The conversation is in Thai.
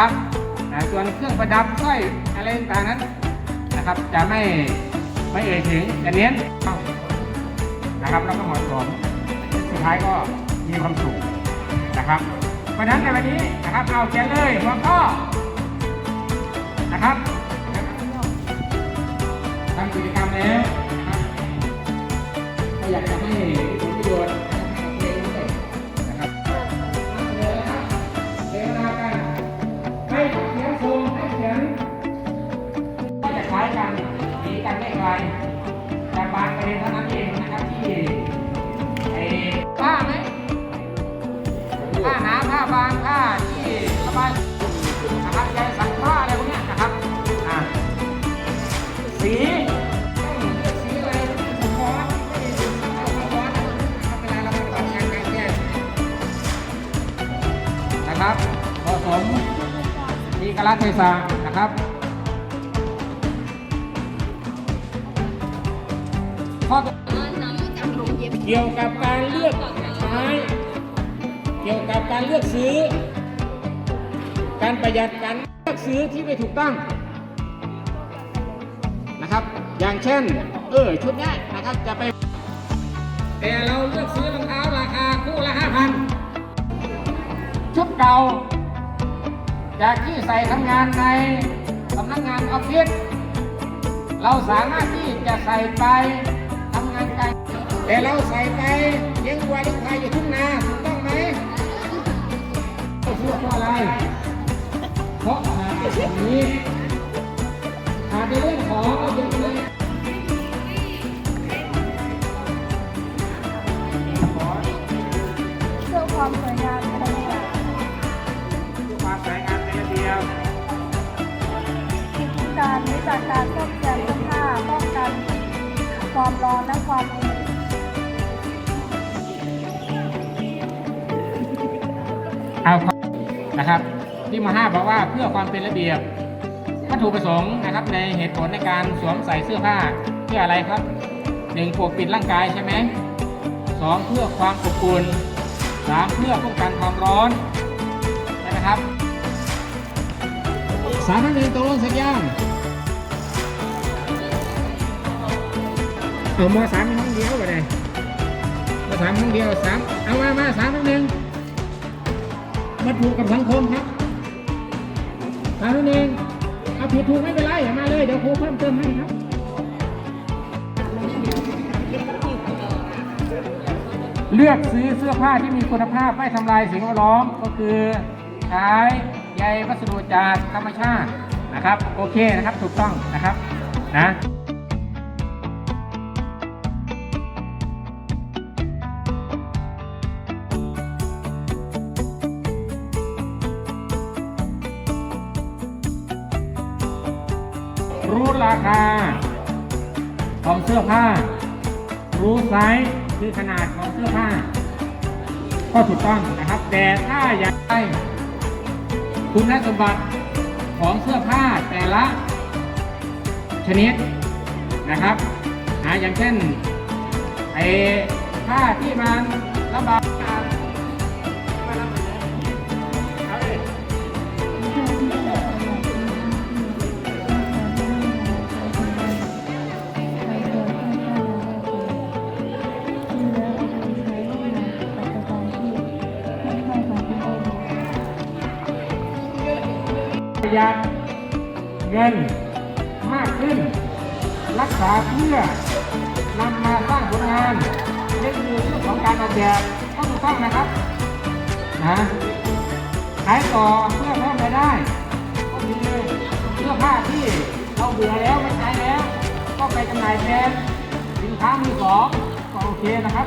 นะครับนะส่วนเครื่องประดับสร้อยอะไรต่างๆนั้นนะครับ จะไม่ไม่เอ่ยถึงจะเน้นนะครับแล้วก็เหมาะสมสุดท้ายก็มีความสุขนะครับเพราะนั้นในวันนี้นะครับเอาเขียนเลยหัวข้อนะครับทำกิจกรรมแล้วนะครับอยากจะให้ นะครับผสมมีกระเทศะนะครับข้อเกี่ยวกับการเลือกใช้เกี่ยวกับการเลือกซื้อ การประหยัดการเลือกซื้อที่ไม่ถูกต้องนะครับ อย่างเช่น เออชุดนี้นะครับจะไปแต่เราเลือกซื้อรองเท้าราคา เก่า จากที่ใส่ทำงานในสำนักงานออฟฟิศเราสามารถที่จะใส่ไปทำงานไกลแต่เราใส่ไปเลี้ยงวัวเลี้ยงควายอยู่ทุ่งนาถูกต้องไหมเพื่อเพราะอะไร เพราะหาในส่วนนี้หาในเรื่องของเราเป็นเรื่อง กากการซ่อมแซมเสื้อผ้าป้องกันความร้อนและความอุ่นเอาครับนะครับที่มาห้าบอกว่าเพื่อความเป็นระเบียบวัตถุประสงค์นะครับ ในเหตุผลในการสวมใส่เสื้อผ้าเพื่ออะไรครับหนึ่งปกปิดร่างกายใช่ไหมสองเพื่อความอบอุ่นสามเพื่อป้องกันความร้อนใช่ไหมครับสามทั้งหนึ่งตกลงสัญญาณ เอามสามมีห้องเดียวไปเลยมสามห้องเดียวสามเอามามาสามทั้งหนึ่งมาถูกกับสังคมครับตามนั่นเองเอาผิดถูกไม่เป็นไรมาเลยเดี๋ยวครูเพิ่มเติมให้ครับเลือกซื้อเสื้อผ้าที่มีคุณภาพไม่ทำลายสิ่งแวดล้อมก็คือใช้ใยวัสดุจากธรรมชาตินะครับ โอเคนะครับถูกต้องนะครับนะ รู้ราคา ของเสื้อผ้า รู้ไซส์คือขนาดของเสื้อผ้า ก็ถูกต้องนะครับ แต่ถ้าอยากได้คุณสมบัติของเสื้อผ้าแต่ละชนิดนะครับนะอย่างเช่นไอ้ผ้าที่มันระบาย หยัดเงินมากขึ้น รักษาเพื่อนำมาสร้างผลงานเรื่องมือเรื่องของการออกแบบก็ถูกต้องนะครับนะขายต่อเพื่อเพิ่มรายได้ก็คือเสื้อผ้าที่เราเบื่อแล้วไม่ใช้แล้ว ก็ไปจำหน่ายแทนสินค้ามือสองก็โอเคนะครับ